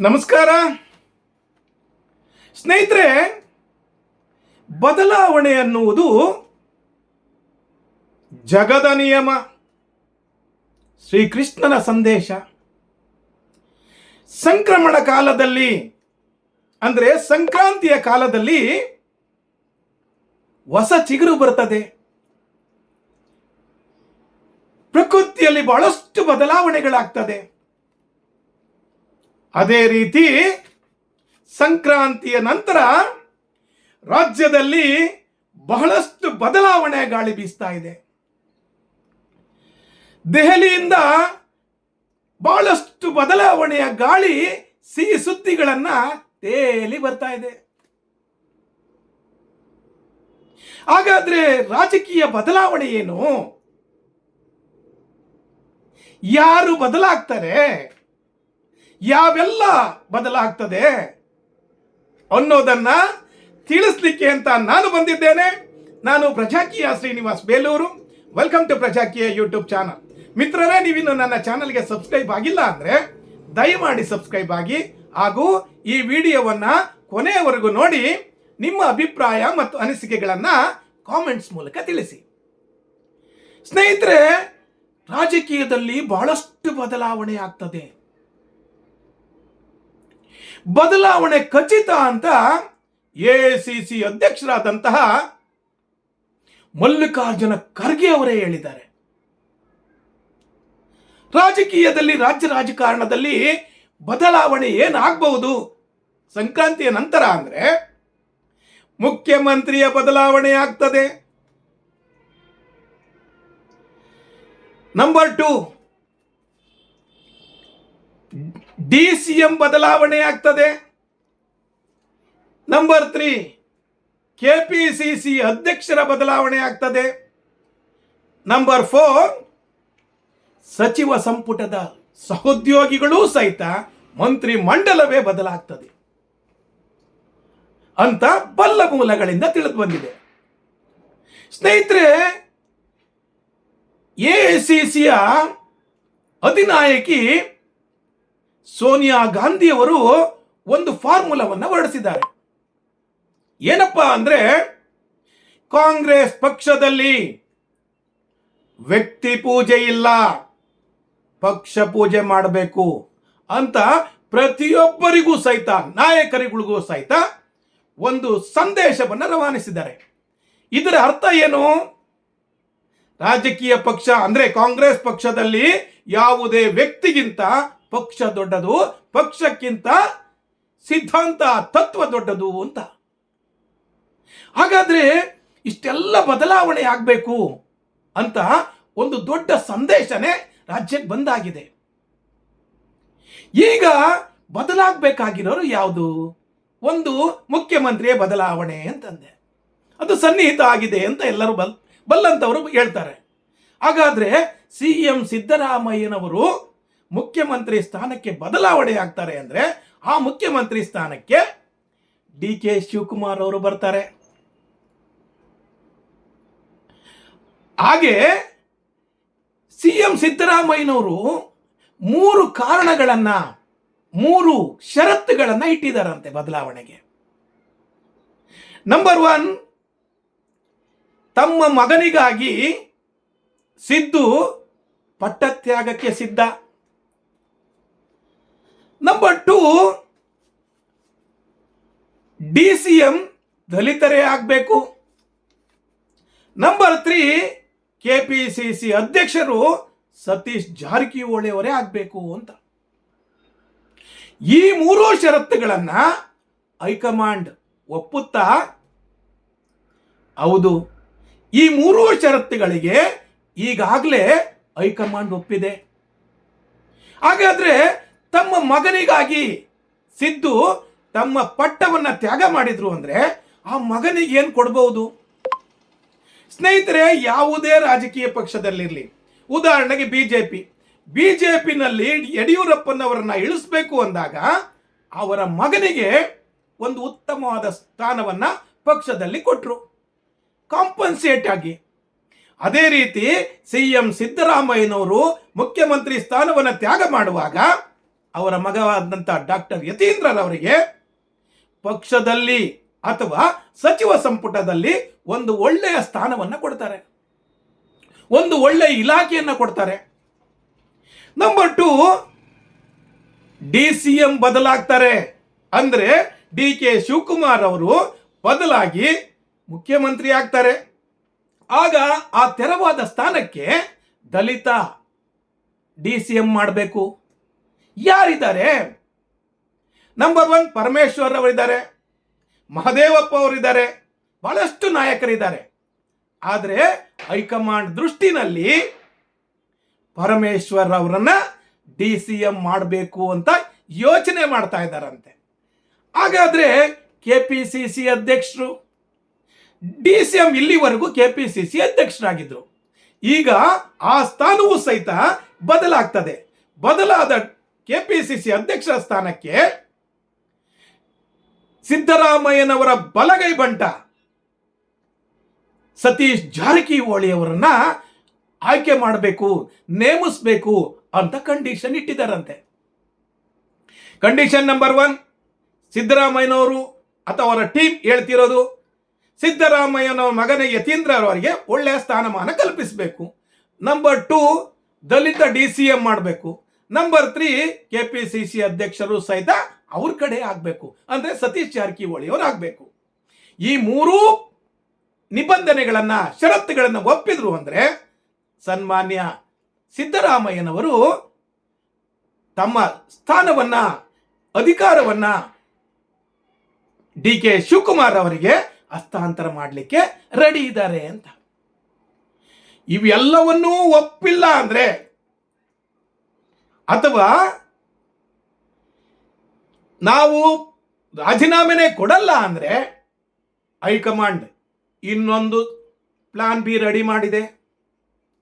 ನಮಸ್ಕಾರ. ಸ್ನೇಹಿತರೆ, ಬದಲಾವಣೆ ಅನ್ನುವುದು ಜಗದ ನಿಯಮ, ಶ್ರೀಕೃಷ್ಣನ ಸಂದೇಶ. ಸಂಕ್ರಮಣ ಕಾಲದಲ್ಲಿ, ಅಂದರೆ ಸಂಕ್ರಾಂತಿಯ ಕಾಲದಲ್ಲಿ ಹೊಸ ಚಿಗುರು ಬರ್ತದೆ. ಪ್ರಕೃತಿಯಲ್ಲಿ ಬಹಳಷ್ಟು ಬದಲಾವಣೆಗಳಾಗ್ತದೆ. ಅದೇ ರೀತಿ ಸಂಕ್ರಾಂತಿಯ ನಂತರ ರಾಜ್ಯದಲ್ಲಿ ಬಹಳಷ್ಟು ಬದಲಾವಣೆ ಗಾಳಿ ಬೀಸ್ತಾ ಇದೆ. ದೆಹಲಿಯಿಂದ ಬಹಳಷ್ಟು ಬದಲಾವಣೆಯ ಗಾಳಿ ಸಿಹಿ ಸುದ್ದಿಗಳನ್ನ ತೇಲಿ ಬರ್ತಾ ಇದೆ. ಹಾಗಾದ್ರೆ ರಾಜಕೀಯ ಬದಲಾವಣೆ ಏನು? ಯಾರು ಬದಲಾಗ್ತಾರೆ? ಯಾವೆಲ್ಲ ಬದಲಾಗ್ತದೆ ಅನ್ನೋದನ್ನ ತಿಳಿಸ್ಲಿಕ್ಕೆ ಅಂತ ನಾನು ಬಂದಿದ್ದೇನೆ. ನಾನು Prajakeeya Srinivas Belur. Welcome to Prajakeeya YouTube channel ಮಿತ್ರರೇ, ನೀವಿನ್ನು ನನ್ನ ಚಾನಲ್ಗೆ ಸಬ್ಸ್ಕ್ರೈಬ್ ಆಗಿಲ್ಲ ಅಂದ್ರೆ ದಯಮಾಡಿ ಸಬ್ಸ್ಕ್ರೈಬ್ ಆಗಿ ಹಾಗೂ ಈ ವಿಡಿಯೋವನ್ನ ಕೊನೆಯವರೆಗೂ ನೋಡಿ, ನಿಮ್ಮ ಅಭಿಪ್ರಾಯ ಮತ್ತು ಅನಿಸಿಕೆಗಳನ್ನ ಕಾಮೆಂಟ್ಸ್ ಮೂಲಕ ತಿಳಿಸಿ. ಸ್ನೇಹಿತರೆ, ರಾಜಕೀಯದಲ್ಲಿ ಬಹಳಷ್ಟು ಬದಲಾವಣೆ ಆಗ್ತದೆ. ಬದಲಾವಣೆ ಖಚಿತ ಅಂತ ಎ ಸಿ ಅಧ್ಯಕ್ಷರಾದಂತಹ ಮಲ್ಲಿಕಾರ್ಜುನ ಖರ್ಗೆ ಅವರೇ ಹೇಳಿದ್ದಾರೆ. ರಾಜಕೀಯದಲ್ಲಿ, ರಾಜ್ಯ ರಾಜಕಾರಣದಲ್ಲಿ ಬದಲಾವಣೆ ಏನಾಗಬಹುದು? ಸಂಕ್ರಾಂತಿಯ ನಂತರ ಅಂದರೆ ಮುಖ್ಯಮಂತ್ರಿಯ ಬದಲಾವಣೆ ಆಗ್ತದೆ. Number two D C M ಬದಲಾವಣೆ ಆಗ್ತದೆ. Number three, K P C C ಅಧ್ಯಕ್ಷರ ಬದಲಾವಣೆ ಆಗ್ತದೆ. ನಂಬರ್ ಫೋರ್, ಸಚಿವ ಸಂಪುಟದ ಸಹೋದ್ಯೋಗಿಗಳೂ ಸಹಿತ ಮಂತ್ರಿ ಮಂಡಲವೇ ಬದಲಾಗ್ತದೆ. ಅಂತ ಬಲ್ಲ ಮೂಲಗಳಿಂದ ತಿಳಿದು ಬಂದಿದೆ. ಸ್ನೇಹಿತರೆ, ಎ ಸಿ ಸಿಯ ಅಧಿನಾಯಕಿ ಸೋನಿಯಾ ಗಾಂಧಿಯವರು ಒಂದು ಫಾರ್ಮುಲಾವನ್ನು ಹೊರಡಿಸಿದ್ದಾರೆ. ಏನಪ್ಪಾ ಅಂದ್ರೆ ಕಾಂಗ್ರೆಸ್ ಪಕ್ಷದಲ್ಲಿ ವ್ಯಕ್ತಿ ಪೂಜೆ ಇಲ್ಲ, ಪಕ್ಷ ಪೂಜೆ ಮಾಡಬೇಕು ಅಂತ ಪ್ರತಿಯೊಬ್ಬರಿಗೂ ಸಹಿತ, ನಾಯಕರಿಗಳಿಗೂ ಸಹಿತ ಒಂದು ಸಂದೇಶವನ್ನು ರವಾನಿಸಿದ್ದಾರೆ. ಇದರ ಅರ್ಥ ಏನು? ರಾಜಕೀಯ ಪಕ್ಷ ಅಂದ್ರೆ ಕಾಂಗ್ರೆಸ್ ಪಕ್ಷದಲ್ಲಿ ಯಾವುದೇ ವ್ಯಕ್ತಿಗಿಂತ ಪಕ್ಷ ದೊಡ್ಡದು, ಪಕ್ಷಕ್ಕಿಂತ ಸಿದ್ಧಾಂತ, ತತ್ವ ದೊಡ್ಡದು ಅಂತ. ಹಾಗಾದ್ರೆ ಇಷ್ಟೆಲ್ಲ ಬದಲಾವಣೆ ಆಗಬೇಕು ಅಂತ ಒಂದು ದೊಡ್ಡ ಸಂದೇಶನೇ ರಾಜ್ಯಕ್ಕೆ ಬಂದಾಗಿದೆ. ಈಗ ಬದಲಾಗಬೇಕಾಗಿರೋರು ಯಾವುದು? ಒಂದು ಮುಖ್ಯಮಂತ್ರಿಯ ಬದಲಾವಣೆ ಅಂತಂದೆ. ಅದು ಸನ್ನಿಹಿತ ಆಗಿದೆ ಅಂತ ಎಲ್ಲರೂ ಬಲ್, ಬಲ್ಲಂತವರು ಹೇಳ್ತಾರೆ. ಹಾಗಾದ್ರೆ ಸಿ ಎಂ ಸಿದ್ದರಾಮಯ್ಯನವರು ಮುಖ್ಯಮಂತ್ರಿ ಸ್ಥಾನಕ್ಕೆ ಬದಲಾವಣೆ ಆಗ್ತಾರೆ ಅಂದರೆ ಆ ಮುಖ್ಯಮಂತ್ರಿ ಸ್ಥಾನಕ್ಕೆ ಡಿ ಕೆ ಶಿವಕುಮಾರ್ ಅವರು ಬರ್ತಾರೆ. ಹಾಗೆ ಸಿ ಎಂ ಸಿದ್ದರಾಮಯ್ಯನವರು ಮೂರು ಕಾರಣಗಳನ್ನು, ಮೂರು ಷರತ್ತುಗಳನ್ನು ಇಟ್ಟಿದ್ದಾರಂತೆ ಬದಲಾವಣೆಗೆ. ನಂಬರ್ ಒನ್ ತಮ್ಮ ಮಗನಿಗಾಗಿ ಸಿದ್ದು ಪಟ್ಟತ್ಯಾಗಕ್ಕೆ ಸಿದ್ಧ. Number two D C M ದಲಿತರೇ ಆಗಬೇಕು. Number three K P C C ಅಧ್ಯಕ್ಷರು ಸತೀಶ್ ಜಾರಕಿಹೊಳಿ ಅವರೇ ಆಗಬೇಕು ಅಂತ. ಈ ಮೂರು ಷರತ್ತುಗಳನ್ನು ಹೈಕಮಾಂಡ್ ಒಪ್ಪುತ್ತಾ? ಹೌದು. ಈ ಮೂರು ಷರತ್ತುಗಳಿಗೆ ಈಗಾಗಲೇ ಹೈಕಮಾಂಡ್ ಒಪ್ಪಿದೆ. ಹಾಗಾದ್ರೆ ತಮ್ಮ ಮಗನಿಗಾಗಿ ಸಿದ್ದು ತಮ್ಮ ಪಟ್ಟವನ್ನ ತ್ಯಾಗ ಮಾಡಿದ್ರು ಅಂದ್ರೆ ಆ ಮಗನಿಗೆ ಏನು ಕೊಡಬಹುದು? ಸ್ನೇಹಿತರೆ, ಯಾವುದೇ ರಾಜಕೀಯ ಪಕ್ಷದಲ್ಲಿರಲಿ. ಉದಾಹರಣೆಗೆ ಬಿಜೆಪಿ ಬಿಜೆಪಿನಲ್ಲಿ ಯಡಿಯೂರಪ್ಪನವರನ್ನ ಇಳಿಸ್ಬೇಕು ಅಂದಾಗ ಅವರ ಮಗನಿಗೆ ಒಂದು ಉತ್ತಮವಾದ ಸ್ಥಾನವನ್ನ ಪಕ್ಷದಲ್ಲಿ ಕೊಟ್ಟರು ಕಾಂಪನ್ಸೇಟ್ ಆಗಿ. ಅದೇ ರೀತಿ ಸಿ ಎಂ ಸಿದ್ದರಾಮಯ್ಯನವರು ಮುಖ್ಯಮಂತ್ರಿ ಸ್ಥಾನವನ್ನು ತ್ಯಾಗ ಮಾಡುವಾಗ ಅವರ ಮಗವಾದಂಥ ಡಾಕ್ಟರ್ ಯತೀಂದ್ರರವರಿಗೆ ಪಕ್ಷದಲ್ಲಿ ಅಥವಾ ಸಚಿವ ಸಂಪುಟದಲ್ಲಿ ಒಂದು ಒಳ್ಳೆಯ ಸ್ಥಾನವನ್ನು ಕೊಡ್ತಾರೆ. ಒಂದು ಒಳ್ಳೆಯ ಇಲಾಖೆಯನ್ನು ಕೊಡ್ತಾರೆ. Number two D C M ಬದಲಾಗ್ತಾರೆ. ಅಂದ್ರೆ ಡಿ ಕೆ ಶಿವಕುಮಾರ್ ಅವರು ಬದಲಾಗಿ ಮುಖ್ಯಮಂತ್ರಿ ಆಗ್ತಾರೆ. ಆಗ ಆ ತೆರವಾದ ಸ್ಥಾನಕ್ಕೆ ದಲಿತ ಡಿ ಸಿ ಎಂ ಮಾಡಬೇಕು. ಯಾರಿದ್ದಾರೆ? ನಂಬರ್ ಒನ್ ಪರಮೇಶ್ವರ್ ಅವರಿದ್ದಾರೆ ಮಹದೇವಪ್ಪ ಅವರಿದ್ದಾರೆ ಬಹಳಷ್ಟು ನಾಯಕರಿದ್ದಾರೆ. ಆದರೆ ಹೈಕಮಾಂಡ್ ದೃಷ್ಟಿನಲ್ಲಿ ಪರಮೇಶ್ವರ್ ಅವರನ್ನ ಡಿ ಸಿ ಎಂ ಮಾಡಬೇಕು ಅಂತ ಯೋಚನೆ ಮಾಡ್ತಾ ಇದ್ದಾರಂತೆ. ಹಾಗಾದರೆ ಕೆ ಪಿ ಸಿ ಸಿ ಅಧ್ಯಕ್ಷರು, ಡಿ ಸಿ ಎಂ ಇಲ್ಲಿವರೆಗೂ ಕೆ ಪಿ ಸಿ ಸಿ ಅಧ್ಯಕ್ಷರಾಗಿದ್ದರು ಈಗ ಆ ಸ್ಥಾನವೂ ಸಹಿತ ಬದಲಾಗ್ತದೆ. ಬದಲಾದ ಕೆ ಅಧ್ಯಕ್ಷರ ಸ್ಥಾನಕ್ಕೆ ಸಿದ್ದರಾಮಯ್ಯನವರ ಬಲಗೈ ಬಂಟ ಸತೀಶ್ ಜಾರಕಿಹೊಳಿ ಅವರನ್ನ ಆಯ್ಕೆ ಮಾಡಬೇಕು, ನೇಮಿಸಬೇಕು ಅಂತ ಕಂಡೀಷನ್ ಇಟ್ಟಿದ್ದಾರಂತೆ. ಕಂಡೀಷನ್ ನಂಬರ್ ಒನ್ ಸಿದ್ದರಾಮಯ್ಯನವರು ಅಥವಾ ಅವರ ಟೀಮ್ ಹೇಳ್ತಿರೋದು ಸಿದ್ದರಾಮಯ್ಯನವರ ಮಗನ ಯತೀಂದ್ರ ಅವರಿಗೆ ಒಳ್ಳೆಯ ಸ್ಥಾನಮಾನ ಕಲ್ಪಿಸಬೇಕು. ನಂಬರ್ ಟೂ ದಲಿತ ಡಿ ಸಿ ಎಂ ಮಾಡಬೇಕು. Number three K P C C ಅಧ್ಯಕ್ಷರು ಸಹಿತ ಅವ್ರ ಕಡೆ ಆಗಬೇಕು. ಅಂದರೆ ಸತೀಶ್ ಜಾರಕಿಹೊಳಿ ಆಗಬೇಕು. ಈ ಮೂರೂ ನಿಬಂಧನೆಗಳನ್ನು, ಷರತ್ತುಗಳನ್ನು ಒಪ್ಪಿದ್ರು ಅಂದ್ರೆ ಸನ್ಮಾನ್ಯ ಸಿದ್ದರಾಮಯ್ಯನವರು ತಮ್ಮ ಸ್ಥಾನವನ್ನ, ಅಧಿಕಾರವನ್ನ ಡಿ ಕೆ ಶಿವಕುಮಾರ್ ಅವರಿಗೆ ಹಸ್ತಾಂತರ ಮಾಡಲಿಕ್ಕೆ ರೆಡಿ ಇದ್ದಾರೆ ಅಂತ. ಇವೆಲ್ಲವನ್ನೂ ಒಪ್ಪಿಲ್ಲ ಅಂದ್ರೆ ಅಥವಾ ನಾವು ರಾಜೀನಾಮೆನೆ ಕೊಡಲ್ಲ ಅಂದರೆ ಹೈಕಮಾಂಡ್ ಇನ್ನೊಂದು ಪ್ಲಾನ್ ಬಿ ರೆಡಿ ಮಾಡಿದೆ.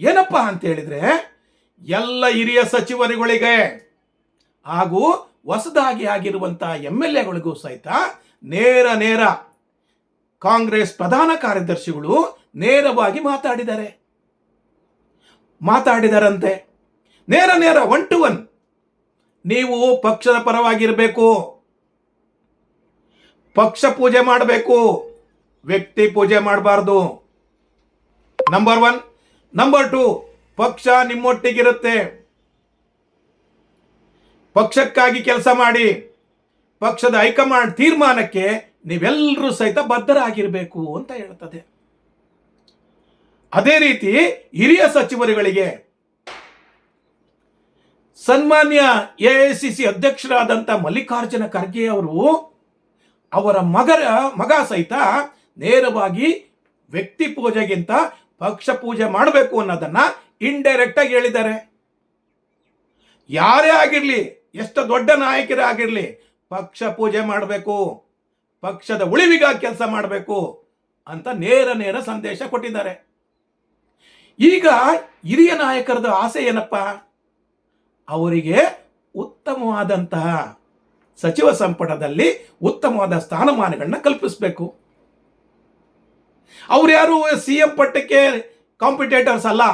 ಏನಪ್ಪ ಅಂತ ಹೇಳಿದ್ರೆ ಎಲ್ಲ ಹಿರಿಯ ಸಚಿವರುಗಳಿಗೆ ಹಾಗೂ ಹೊಸದಾಗಿ ಆಗಿರುವಂಥ ಎಂ ಎಲ್ ಎಗಳಿಗೂ ಸಹಿತ ನೇರ ನೇರ ಕಾಂಗ್ರೆಸ್ ಪ್ರಧಾನ ಕಾರ್ಯದರ್ಶಿಗಳು ನೇರವಾಗಿ ಮಾತಾಡಿದ್ದಾರೆ. ಮಾತಾಡಿದಾರಂತೆ. ನೇರ ನೇರ ಒನ್ ಟು ಒನ್ ನೀವು ಪಕ್ಷದ ಪರವಾಗಿರಬೇಕು. ಪಕ್ಷ ಪೂಜೆ ಮಾಡಬೇಕು. ವ್ಯಕ್ತಿ ಪೂಜೆ ಮಾಡಬಾರ್ದು. ನಂಬರ್ ಒನ್ ನಂಬರ್ ಟು ಪಕ್ಷ ನಿಮ್ಮೊಟ್ಟಿಗಿರುತ್ತೆ. ಪಕ್ಷಕ್ಕಾಗಿ ಕೆಲಸ ಮಾಡಿ, ಪಕ್ಷದ ಹೈಕಮಾಂಡ್ ತೀರ್ಮಾನಕ್ಕೆ ನೀವೆಲ್ಲರೂ ಸಹಿತ ಬದ್ಧರಾಗಿರಬೇಕು ಅಂತ ಹೇಳ್ತದೆ. ಅದೇ ರೀತಿ ಹಿರಿಯ ಸಚಿವರುಗಳಿಗೆ ಸನ್ಮಾನ್ಯ ಎ ಐ ಸಿ ಸಿ ಅಧ್ಯಕ್ಷರಾದಂಥ ಮಲ್ಲಿಕಾರ್ಜುನ ಖರ್ಗೆ ಅವರು ಅವರ ಮಗರ, ಮಗ ಸಹಿತ ನೇರವಾಗಿ ವ್ಯಕ್ತಿ ಪೂಜೆಗಿಂತ ಪಕ್ಷ ಪೂಜೆ ಮಾಡಬೇಕು ಅನ್ನೋದನ್ನ ಇಂಡೈರೆಕ್ಟ್ ಆಗಿ ಹೇಳಿದ್ದಾರೆ. ಯಾರೇ ಆಗಿರಲಿ, ಎಷ್ಟು ದೊಡ್ಡ ನಾಯಕರೇ ಆಗಿರಲಿ, ಪಕ್ಷ ಪೂಜೆ ಮಾಡಬೇಕು, ಪಕ್ಷದ ಉಳಿವಿಗಾಗಿ ಕೆಲಸ ಮಾಡಬೇಕು ಅಂತ ನೇರ ನೇರ ಸಂದೇಶ ಕೊಟ್ಟಿದ್ದಾರೆ. ಈಗ ಹಿರಿಯ ನಾಯಕರದ ಆಸೆ ಏನಪ್ಪ? ಅವರಿಗೆ ಉತ್ತಮವಾದಂತಹ ಸಚಿವ ಸಂಪುಟದಲ್ಲಿ ಉತ್ತಮವಾದ ಸ್ಥಾನಮಾನಗಳನ್ನ ಕಲ್ಪಿಸಬೇಕು. ಅವ್ರು ಯಾರು ಸಿ ಎಂ ಪಟ್ಟಕ್ಕೆ ಕಾಂಪಿಟೇಟರ್ಸ್ ಅಲ್ಲ.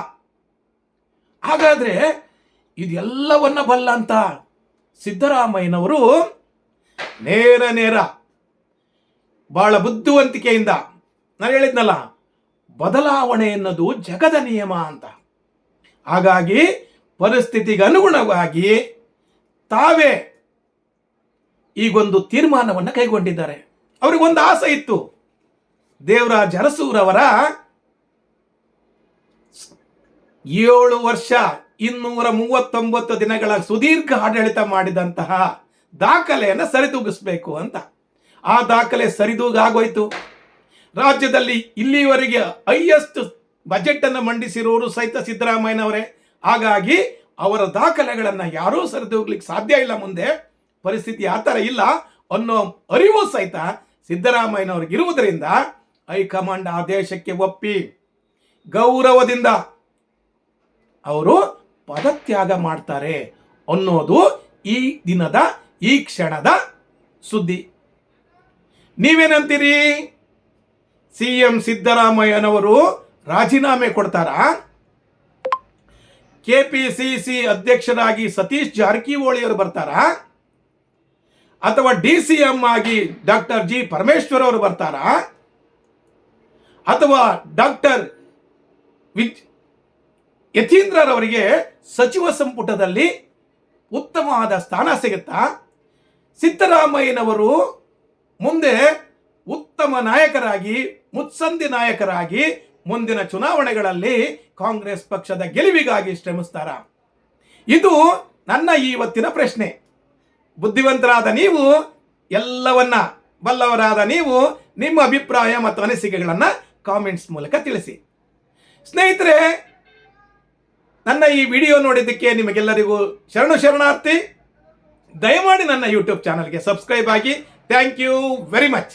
ಹಾಗಾದ್ರೆ ಇದೆಲ್ಲವನ್ನ ಬಲ್ಲ ಅಂತ ಸಿದ್ದರಾಮಯ್ಯನವರು ನೇರ ನೇರ ಬಹಳ ಬುದ್ಧಿವಂತಿಕೆಯಿಂದ ನಾನು ಹೇಳಿದ್ನಲ್ಲ, ಬದಲಾವಣೆ ಎನ್ನೋದು ಜಗದ ನಿಯಮ ಅಂತ. ಹಾಗಾಗಿ ಪರಿಸ್ಥಿತಿಗೆ ಅನುಗುಣವಾಗಿ ತಾವೇ ಈಗೊಂದು ತೀರ್ಮಾನವನ್ನು ಕೈಗೊಂಡಿದ್ದಾರೆ. ಅವ್ರಿಗೊಂದು ಆಸೆ ಇತ್ತು. ದೇವರಾಜ್ ಅರಸೂರವರ ಏಳು ವರ್ಷ ಇನ್ನೂರ ಮೂವತ್ತೊಂಬತ್ತು ದಿನಗಳ ಸುದೀರ್ಘ ಆಡಳಿತ ಮಾಡಿದಂತಹ ದಾಖಲೆಯನ್ನು ಸರಿದೂಗಿಸಬೇಕು ಅಂತ. ಆ ದಾಖಲೆ ಸರಿದೂಗಾಗೋಯ್ತು. ರಾಜ್ಯದಲ್ಲಿ ಇಲ್ಲಿವರೆಗೆ ಹೈಯೆಸ್ಟ್ ಬಜೆಟ್ ಅನ್ನು ಮಂಡಿಸಿರೋರು ಸಹಿತ ಸಿದ್ದರಾಮಯ್ಯನವರೇ. ಹಾಗಾಗಿ ಅವರ ದಾಖಲೆಗಳನ್ನು ಯಾರೂ ಸರಿದೂಗ್ಲಿಕ್ಕೆ ಸಾಧ್ಯ ಇಲ್ಲ ಮುಂದೆ. ಪರಿಸ್ಥಿತಿ ಆ ಥರ ಇಲ್ಲ. ಅನ್ನೋ ಅರಿವು ಸಹಿತ ಸಿದ್ದರಾಮಯ್ಯನವ್ರಿಗೆ ಇರುವುದರಿಂದ ಹೈಕಮಾಂಡ್ ಆದೇಶಕ್ಕೆ ಒಪ್ಪಿ ಗೌರವದಿಂದ ಅವರು ಪದತ್ಯಾಗ ಮಾಡ್ತಾರೆ ಅನ್ನೋದು ಈ ದಿನದ, ಈ ಕ್ಷಣದ ಸುದ್ದಿ. ನೀವೇನಂತೀರಿ? ಸಿ ಎಂ ಸಿದ್ದರಾಮಯ್ಯನವರು ರಾಜೀನಾಮೆ ಕೊಡ್ತಾರಾ? ಕೆಪಿಸಿಸಿ ಅಧ್ಯಕ್ಷರಾಗಿ ಸತೀಶ್ ಜಾರಕಿಹೊಳಿ ಅವರು ಬರ್ತಾರಾ? ಅಥವಾ ಡಿ ಸಿ ಎಂ ಆಗಿ ಡಾಕ್ಟರ್ ಜಿ ಪರಮೇಶ್ವರ್ ಅವರು ಬರ್ತಾರಾ? ಅಥವಾ ಡಾಕ್ಟರ್ ವಿಜ್ ಯತೀಂದ್ರರವರಿಗೆ ಸಚಿವ ಸಂಪುಟದಲ್ಲಿ ಉತ್ತಮವಾದ ಸ್ಥಾನ ಸಿಗುತ್ತಾ? ಸಿದ್ದರಾಮಯ್ಯನವರು ಮುಂದೆ ಉತ್ತಮ ನಾಯಕರಾಗಿ, ಮುತ್ಸಂದಿ ನಾಯಕರಾಗಿ ಮುಂದಿನ ಚುನಾವಣೆಗಳಲ್ಲಿ ಕಾಂಗ್ರೆಸ್ ಪಕ್ಷದ ಗೆಲುವಿಗಾಗಿ ಶ್ರಮಿಸ್ತಾರ? ಇದು ನನ್ನ ಇವತ್ತಿನ ಪ್ರಶ್ನೆ. ಬುದ್ಧಿವಂತರಾದ ನೀವು, ಎಲ್ಲವನ್ನ ಬಲ್ಲವರಾದ ನೀವು, ನಿಮ್ಮ ಅಭಿಪ್ರಾಯ ಮತ್ತು ಅನಿಸಿಕೆಗಳನ್ನು ಕಾಮೆಂಟ್ಸ್ ಮೂಲಕ ತಿಳಿಸಿ. ಸ್ನೇಹಿತರೆ, ನನ್ನ ಈ ವಿಡಿಯೋ ನೋಡಿದ್ದಕ್ಕೆ ನಿಮಗೆಲ್ಲರಿಗೂ ಶರಣು ಶರಣಾರ್ಥಿ. ದಯಮಾಡಿ ನನ್ನ ಯೂಟ್ಯೂಬ್ ಚಾನಲ್ಗೆ ಸಬ್ಸ್ಕ್ರೈಬ್ ಆಗಿ. Thank you very much.